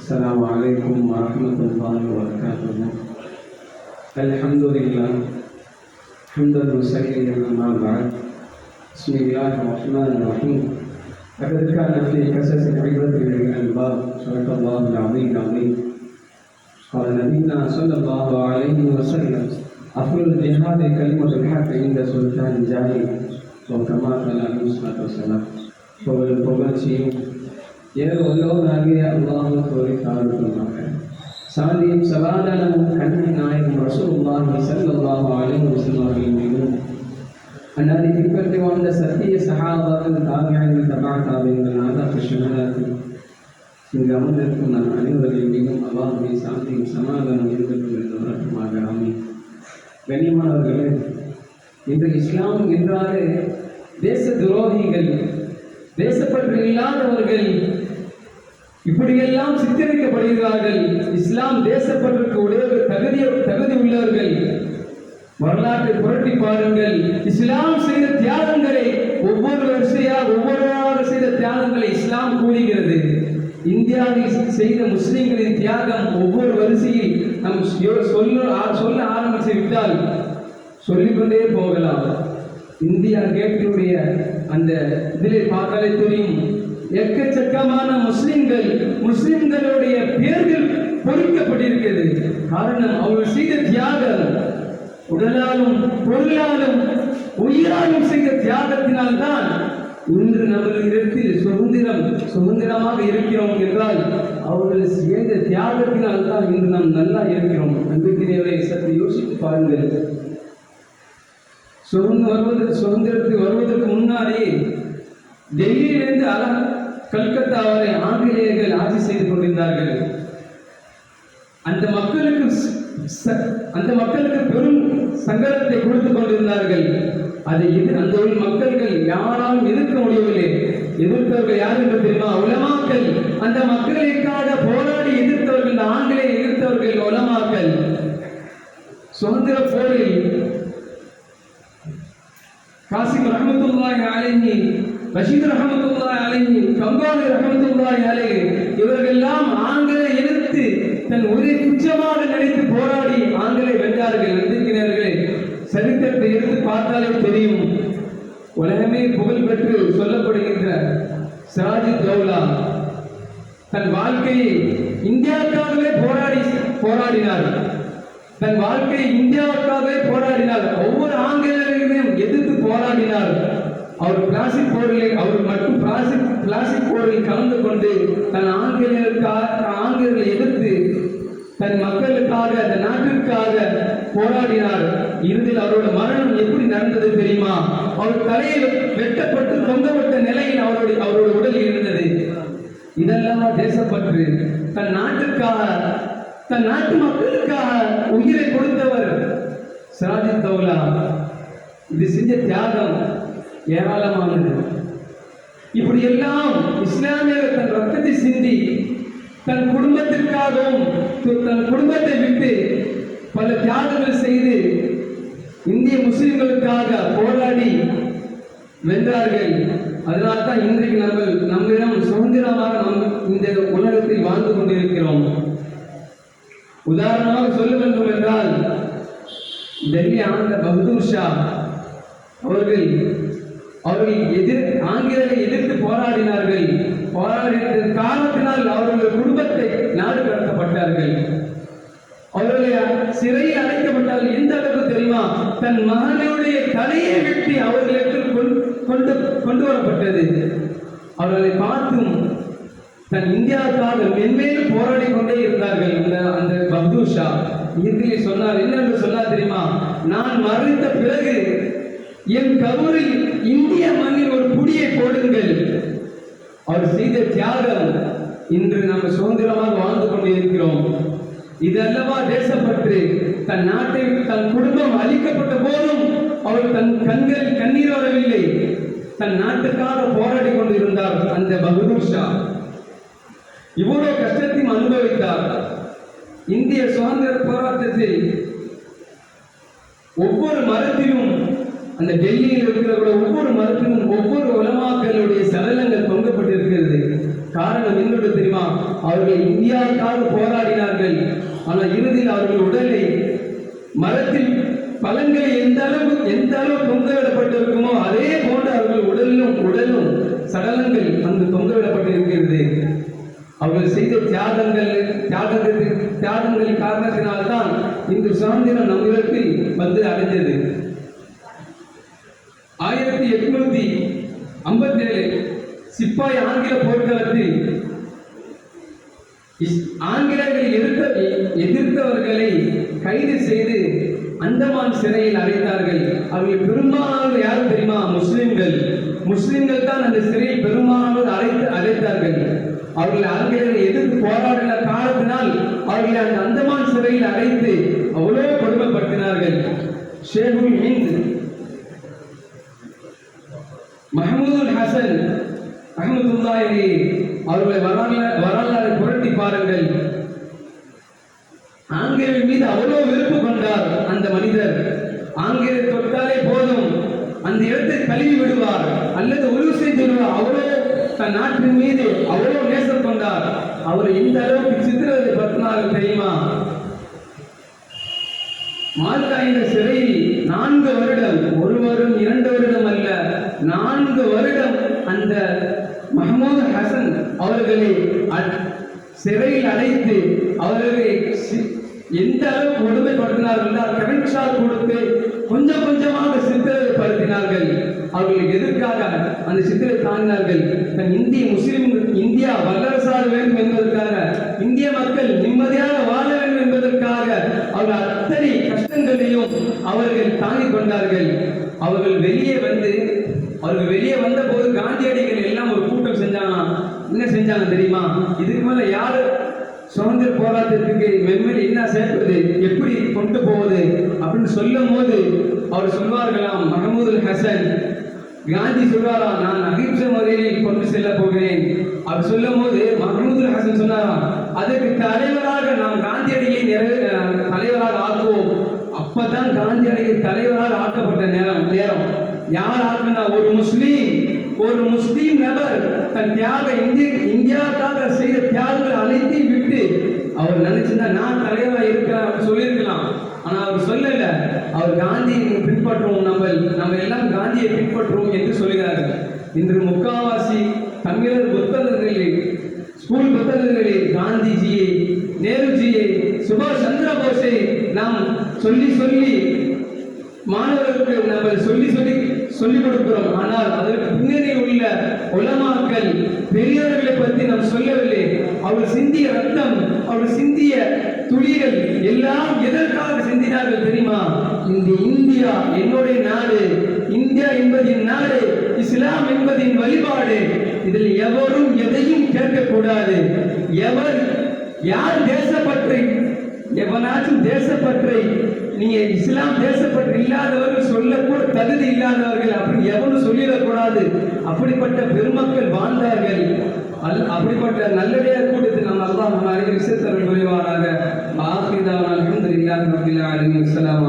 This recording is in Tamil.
السلام عليكم ورحمة الله وبركاته. الحمد لله. حمدا مسلما ما بعد. بسم الله الرحمن الرحيم. لقد كان في قصص العبرة للألباب صدق الله العظيم العظيم. قال نبينا صلى الله عليه وسلم أفضل الجهاد كلمة الحق عند سلطان جاهل. وكما قال عليه الصلاة والسلام. ஏதோ புகழ்ச்சியும் ஏதோ வல்லவனாகிய அல்லாஹுக்கு ஒரு காரணமாக சாந்தியும் சமாதானமும் கண்ணின் நாயகம் ரசூலுல்லாஹி ஸல்லல்லாஹு அலைஹி வஸல்லம் அவர்களின் மீதும் அன்னாரை பின்பற்றி வாழ்ந்த சத்திய சகாபாக்கள் தாவியாங்கள் தபா தாபியங்கள் நாதா கிருஷ்ணனார்கள் இங்கு அமர்ந்திருக்கும் நம் அனைவரையும் மீதும் அல்லாஹுடைய சாந்தியும் சமாதானம் இருக்கட்டும் என்று வரட்டுமாக ஆமீன். கண்ணியமானவர்களே இன்று இஸ்லாம் என்றாலே தேச துரோகிகள் தேசப்பற்று இல்லாதவர்கள் இப்படியெல்லாம் சித்தரிக்கப்படுகிறார்கள். இஸ்லாம் தேசப்பற்றுக்கு உடைய தகுதி தகுதி உள்ளவர்கள். வரலாற்றை புரட்டி பாருங்கள். இஸ்லாம் செய்த தியாகங்களை ஒவ்வொரு வரிசையாக ஒவ்வொருவராக செய்த தியாகங்களை இஸ்லாம் கூறுகிறது. இந்தியாவில் செய்த முஸ்லிம்களின் தியாகம் ஒவ்வொரு வரிசையில் நம் சொல்ல சொல்ல ஆரம்பித்து விட்டால் சொல்லிக்கொண்டே போகலாம். இந்தியா கேட்டினுடைய அந்த இதிலே பார்த்தாலே தெரியும். எக்கச்சக்கமான முஸ்லிம்கள் முஸ்லிம்களுடைய பேர்கள் பொறிக்கப்பட்டிருக்கிறது. காரணம் அவர்கள் செய்த தியாகம் உடலாலும் பொருளாலும் உயிராலும் செய்த தியாகத்தினால் தான் இன்று நமது இடத்தில் சுதந்திரம் சுதந்திரமாக இருக்கிறோம் என்றால் அவர்கள் செய்த தியாகத்தினால் தான் இன்று நாம் நல்லா இருக்கிறோம். அன்புக்குரியவரை சற்று யோசித்து பாருங்கள். சுதந்திரம் வருவதற்கு சுதந்திரத்துக்கு வருவதற்கு முன்னாலே டெல்லியிலிருந்து அல கல்கத்தா வரை ஆங்கிலேயர்கள் ஆட்சி செய்து கொண்டிருந்தார்கள். அந்த மக்களுக்கு ச- அந்த மக்களுக்கு பெரும் சங்கடத்தை கொடுத்து கொண்டிருந்தார்கள். அதை எதிர் அந்த ஊர் மக்கள்கள் யாராலும் எதிர்க்க முடியவில்லை. எதிர்த்தவர்கள் யார் என்று தெரியுமா? உலமாக்கள். அந்த மக்களுக்காக போராடி எதிர்த்தவர்கள் இந்த ஆங்கிலேய எதிர்த்தவர்கள் உலமாக்கள். சுதந்திர போரில் காசிம் ரஹமத்துல்லாஹி அலைஹி பஷீர் ரஹமத்துல்லாஹி அலைஹி கங்காலி ரஹமத்துல்லாஹி அலைஹி இவர்களெல்லாம் ஆங்கில எதிர்த்து தன் உயிரை துச்சமாக நினைத்து போராடி ஆங்கிலை வென்றார்கள் எதிர்க்கிறார்கள் சரித்திரத்தை எடுத்து பார்த்தாலே தெரியும். உலகமே புகழ் பெற்று சொல்லப்படுகின்ற சிராஜி தௌலா தன் வாழ்க்கையை இந்தியாவுக்காகவே போராடி போராடினார். தன் வாழ்க்கையை இந்தியாவுக்காகவே போராடினார். ஒவ்வொரு ஆங்கிலேயர்களையும் எதிர்த்து போராடினார். அவர் பிளாஸ்டிக் போரில் அவர் மட்டும் பிளாஸ்டிக் பிளாஸ்டிக் போரில் கலந்து கொண்டு தன் ஆங்கிலேயருக்காக ஆங்கிலேயர்களை எதிர்த்து தன் மக்களுக்காக அந்த நாட்டிற்காக போராடினார். இறுதியில் அவரோட மரணம் எப்படி நடந்தது தெரியுமா? அவர் தலையில் வெட்டப்பட்டு தொங்கப்பட்ட நிலையில் அவருடைய அவரோட உடல் இருந்தது இதெல்லாம் தேசப்பற்று. தன் நாட்டுக்காக தன் நாட்டு மக்களுக்காக உயிரை கொடுத்தவர் சிராஜி தௌலா. இது செஞ்ச தியாகம். ஏராளமானது. இப்படி எல்லாம் இஸ்லாமியர் தன் ரத்தத்தை சிந்தி தன் குடும்பத்திற்காகவும் தன் குடும்பத்தை விட்டு பல தியாகங்கள் செய்து இந்திய முஸ்லிம்களுக்காக போராடி வென்றார்கள். அதனால் தான் இன்றைக்கு நம்ம நம்மிடம் சுதந்திரமாக நம் இந்த உலகத்தில் வாழ்ந்து கொண்டிருக்கிறோம். உதாரணமாக சொல்ல வேண்டும் என்றால் டெல்லி ஆண்ட பகதூர் ஷா அவர்கள் அவர்கள் எதிர் ஆங்கிலேயரை எதிர்த்து போராடினார்கள். போராடிய காரணத்தினால் அவர்கள் குடும்பத்தை நாடு கடத்தப்பட்டார்கள். அவர்களை சிறையில் அடைக்கப்பட்டால் எந்த அளவுக்கு தெரியுமா? தன் மகனுடைய தலையை வெட்டி அவர்களிடத்தில் கொண்டு கொண்டு கொண்டு வரப்பட்டது. அவர்களை பார்த்தும் தன் இந்தியாவுக்காக மென்மேலும் போராடி கொண்டே இருந்தார்கள். அந்த அந்த பக்தூர் ஷா சொன்னார் என்ன என்று சொன்னார் தெரியுமா? நான் மறைந்த பிறகு என் கவரில் இந்திய மண்ணில் ஒரு புடியை போடுங்கள். அவர் செய்த தியாகம் இன்று நாம் சுதந்திரமாக வாழ்ந்து கொண்டு இருக்கிறோம் இது தேசப்பற்று தன் நாட்டை தன் குடும்பம் அழிக்கப்பட்ட போதும் அவர் தன் கண்களில் கண்ணீர் வரவில்லை. தன் நாட்டுக்காக போராடி கொண்டிருந்தார் அந்த பகதூர் ஷா. இவ்வளவு கஷ்டத்தையும் அனுபவித்தார். இந்திய சுதந்திர போராட்டத்தில் ஒவ்வொரு மரத்திலும் அந்த டெல்லியில் இருக்கிற ஒவ்வொரு மரத்திலும் ஒவ்வொரு உலமாக்களுடைய சடலங்கள் தொங்கப்பட்டிருக்கிறது. காரணம் என்னோட தெரியுமா? அவர்கள் இந்தியாவுக்காக போராடினார்கள். ஆனால் இறுதியில் அவர்கள் உடலை மரத்தில் பழங்களை எந்த அளவு எந்த அளவு தொங்கவிடப்பட்டிருக்குமோ அதே போன்று அவர்கள் உடலிலும் உடலும் சடலங்கள் அங்கு தொங்கவிடப்பட்டிருக்கிறது. அவர்கள் செய்த தியாகங்கள் தியாகத்திற்கு தியாகங்களின் காரணத்தினால்தான் இந்த சுதந்திரம் நம்மிடத்தில் வந்து அடைந்தது. ஆயிரத்தி எட்நூத்தி ஐம்பத்தி ஏழு சிப்பாய் ஆங்கில போர்க்களத்தில் இஸ்- எதிர்த்த எதிர்த்தவர்களை கைது செய்து அந்தமான் சிறையில் அடைத்தார்கள். அவர்கள் பெரும்பாலானவர் யாரும் தெரியுமா? முஸ்லிம்கள். முஸ்லிம்கள் தான் அந்த சிறையில் பெரும்பாலானவர் அழைத்து அழைத்தார்கள் அவர்கள் ஆங்கிலேயரை எதிர்த்து போராடின காரணத்தினால் அவர்களை அந்த அந்தமான் சிறையில் அடைத்து அவ்வளோ கொடுமைப்படுத்தினார்கள். ஷேகுல் ஹிந்த் மஹமூதுல் ஹசன் அஹமதுல்லாஹி அவர்களை வரலாறு வரலாறு புரட்டி பாருங்கள். ஆங்கிலேயர் மீது அவ்வளோ வெறுப்பு கொண்டார் அந்த மனிதர். ஆங்கிலேயர் தொட்டாலே போதும். அந்த இடத்தை கழுவி விடுவார். அல்லது உருவு செய்து விடுவார். அவ்வளோ தன் நாட்டின் மீது அவ்வளோ நேசம் கொண்டார். அவர் இந்த அளவுக்கு சித்திரவதை பத்தினார்கள் தெரியுமா? மால்தா என்ற சிறையில் நான்கு வருடம் ஒரு வருடம் இரண்டு வருடம் அல்ல. நான்கு வருடம் அந்த மஹமூது ஹசன் அவர்களை சிறையில் அடைத்து அவர்களை சி- எந்த அளவு கொடுமைப்படுத்தினார்கள் என்றால் கரண்ட் கொடுத்து கொஞ்சம் கொஞ்சமாக சித்திரப்படுத்தினார்கள் அவர்களுக்கு எதற்காக அந்த சித்திரை தாங்கினார்கள் இந்திய முஸ்லிம் இந்தியா வல்லரசாக வேண்டும் என்பதற்காக இந்திய மக்கள் நிம்மதியாக வாழ வேண்டும் என்பதற்காக அவர்கள் அத்தனை கஷ்டங்களையும் அவர்கள் தாங்கிக் கொண்டார்கள் அவர்கள் வெளியே வந்து அவர்கள் வெளியே வந்த போது காந்தியடிகள் எல்லாம் ஒரு கூட்டம் செஞ்சாங்களாம் என்ன செஞ்சாங்க தெரியுமா இதுக்கு மேல யாரு சுதந்திர போராட்டத்துக்கு மென்மேல் என்ன சேர்ப்பது? எப்படி கொண்டு போவது? அப்படின்னு சொல்லும் போது அவர் சொல்வார்களாம் மஹமூதுல் ஹசன் காந்தி சொல்வாராம் நான் அகிம்சை முறையில் கொண்டு செல்ல போகிறேன். அவர் சொல்லும் போது மஹமூதுல் ஹசன் சொன்னாராம் அதற்கு தலைவராக நாம் காந்தியடியை நிறைவே தலைவராக ஆக்குவோம். அப்பதான் காந்தியடிகள் தலைவராக ஆக்கப்பட்ட நேரம் நேரம். யார் ஆக்குனா? ஒரு முஸ்லீம். ஒரு முஸ்லீம் நபர் தன் தியாக இந்திய இந்தியாவுக்காக செய்த தியாகங்கள் அனைத்தையும் விட்டு அவர் நினைச்சிருந்தா நான் தலைவராக இருக்கிறேன் சொல்லியிருக்கலாம். ஆனா அவர் சொல்லல. அவர் காந்தியை பின்பற்றுவோம் நம்ம நம்ம எல்லாம் காந்தியை பின்பற்றுவோம் என்று சொல்கிறார்கள். இன்று முக்காவாசி தமிழர் புத்தகங்களில் ஸ்கூல் புத்தகங்களில் காந்திஜியை நேருஜியை சுபாஷ் சந்திர போஸை நாம் சொல்லி சொல்லி மாணவர்களுக்கு நம்ம சொல்லி சொல்லி சொல்லிக் கொடுக்கிறோம். ஆனால் அதற்கு பின்னணி உள்ள உலமாக்கள் பெரியவர்களை பற்றி நாம் சொல்லவில்லை. அவர் சிந்திய ரத்தம் அவர் சிந்திய துளிகள் எல்லாம் எதற்காக சிந்தினார்கள் தெரியுமா? இந்த இந்தியா என்னுடைய நாடு இந்தியா என்பதின் நாடு இஸ்லாம் என்பதின் வழிபாடு. இதில் எவரும் எதையும் கேட்கக்கூடாது. எவர் யார் தேசப்பற்றை எவனாச்சும் தேசப்பற்றை நீங்க இஸ்லாம் தேசப்பற்று இல்லாதவர்கள் சொல்லக்கூட தகுதி இல்லாதவர்கள் அப்படின்னு எவனும் சொல்லிடக்கூடாது. அப்படிப்பட்ட பெருமக்கள் வாழ்ந்தார்கள். அல் அப்படிப்பட்ட நல்லடியார் கூட்டத்தில் நம்ம அல்லாஹ் நம்ம அனைவரும் விசேத்தர்கள் புரிவாராக. ஆசிரிதாவான அலமதுல்லாஹி ரபில் ஆலமீன். அஸ்ஸலாமு